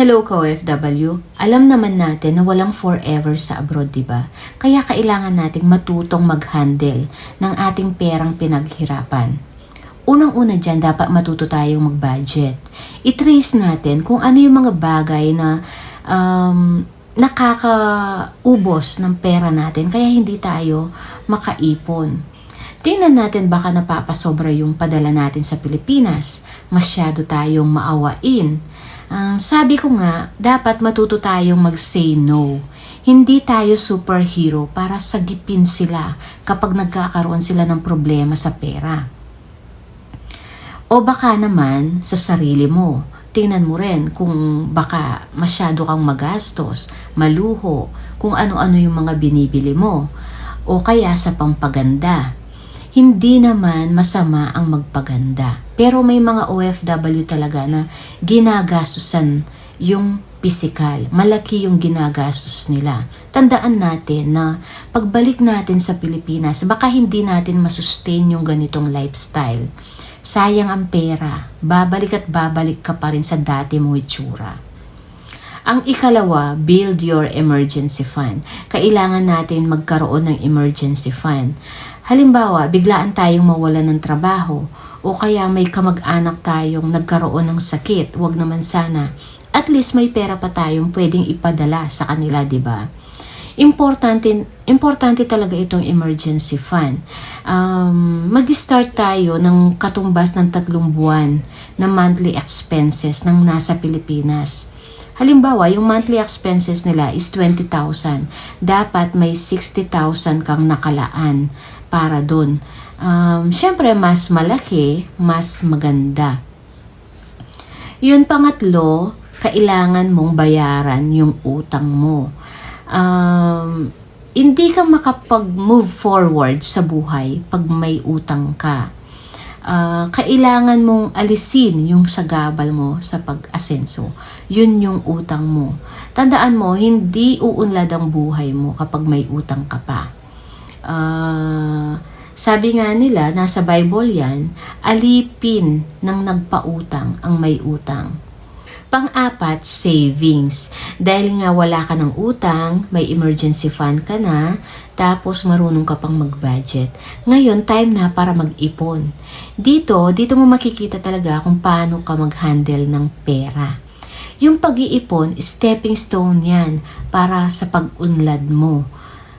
Hello ka-OFW, alam naman natin na walang forever sa abroad, di ba? Kaya kailangan nating matutong mag-handle ng ating perang pinaghirapan. Unang-una dyan, dapat matuto tayong mag-budget. I-trace natin kung ano yung mga bagay na um, nakakaubos ng pera natin kaya hindi tayo makaipon. Tingnan natin baka napapasobra yung padala natin sa Pilipinas. Masyado tayong maawain. Ang sabi ko nga, dapat matuto tayong mag-say no. Hindi tayo superhero para sagipin sila kapag nagkakaroon sila ng problema sa pera. O baka naman sa sarili mo. Tingnan mo rin kung baka masyado kang magastos, maluho, kung ano-ano yung mga binibili mo. O kaya sa pampaganda. Hindi naman masama ang magpaganda. Pero may mga OFW talaga na ginagastusan yung pisikal. Malaki yung ginagastos nila. Tandaan natin na pagbalik natin sa Pilipinas, baka hindi natin masustain yung ganitong lifestyle. Sayang ang pera. Babalik at babalik ka pa rin sa dati mong itsura. Ang ikalawa, build your emergency fund. Kailangan natin magkaroon ng emergency fund. Halimbawa, biglaan tayong mawalan ng trabaho o kaya may kamag-anak tayong nagkaroon ng sakit, wag naman sana. At least may pera pa tayong pwedeng ipadala sa kanila, 'di ba? Importante importante talaga itong emergency fund. Um, mag-start tayo ng katumbas ng tatlong buwan na monthly expenses ng nasa Pilipinas. Halimbawa, yung monthly expenses nila is 20,000. Dapat may 60,000 kang nakalaan para doon. Um, Siyempre, mas malaki, mas maganda. Yun pangatlo, kailangan mong bayaran yung utang mo. Um, hindi ka makapag-move forward sa buhay pag may utang ka. Uh, kailangan mong alisin yung sagabal mo sa pag-asenso. Yun yung utang mo. Tandaan mo, hindi uunlad ang buhay mo kapag may utang ka pa. Uh, sabi nga nila, nasa Bible yan, alipin ng nagpautang ang may utang. Pang-apat, savings. Dahil nga wala ka ng utang, may emergency fund ka na, tapos marunong ka pang mag-budget. Ngayon, time na para mag-ipon. Dito, dito mo makikita talaga kung paano ka mag-handle ng pera. Yung pag-iipon, stepping stone yan para sa pag-unlad mo.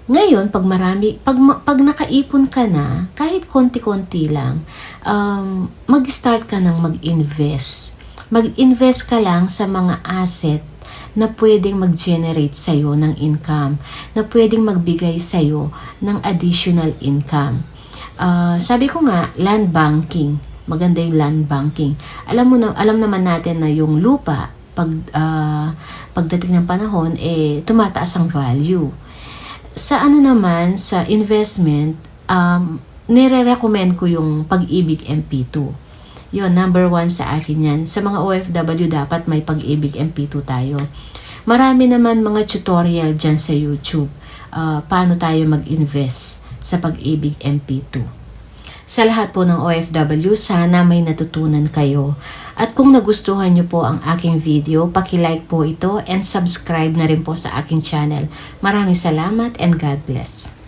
Ngayon, pag marami, pag, pag nakaipon ka na, kahit konti-konti lang, um, mag-start ka ng mag-invest mag-invest ka lang sa mga asset na pwedeng mag-generate sa'yo ng income, na pwedeng magbigay sa'yo ng additional income. Uh, sabi ko nga, land banking. Maganda yung land banking. Alam mo na, alam naman natin na yung lupa, pag, uh, pagdating ng panahon, eh, tumataas ang value. Sa ano naman, sa investment, um, nire-recommend ko yung pag-ibig MP2 Yon number one sa akin yan. Sa mga OFW, dapat may pag-ibig MP2 tayo. Marami naman mga tutorial dyan sa YouTube. Uh, paano tayo mag-invest sa pag-ibig MP2. Sa lahat po ng OFW, sana may natutunan kayo. At kung nagustuhan nyo po ang aking video, paki-like po ito and subscribe na rin po sa aking channel. Maraming salamat and God bless.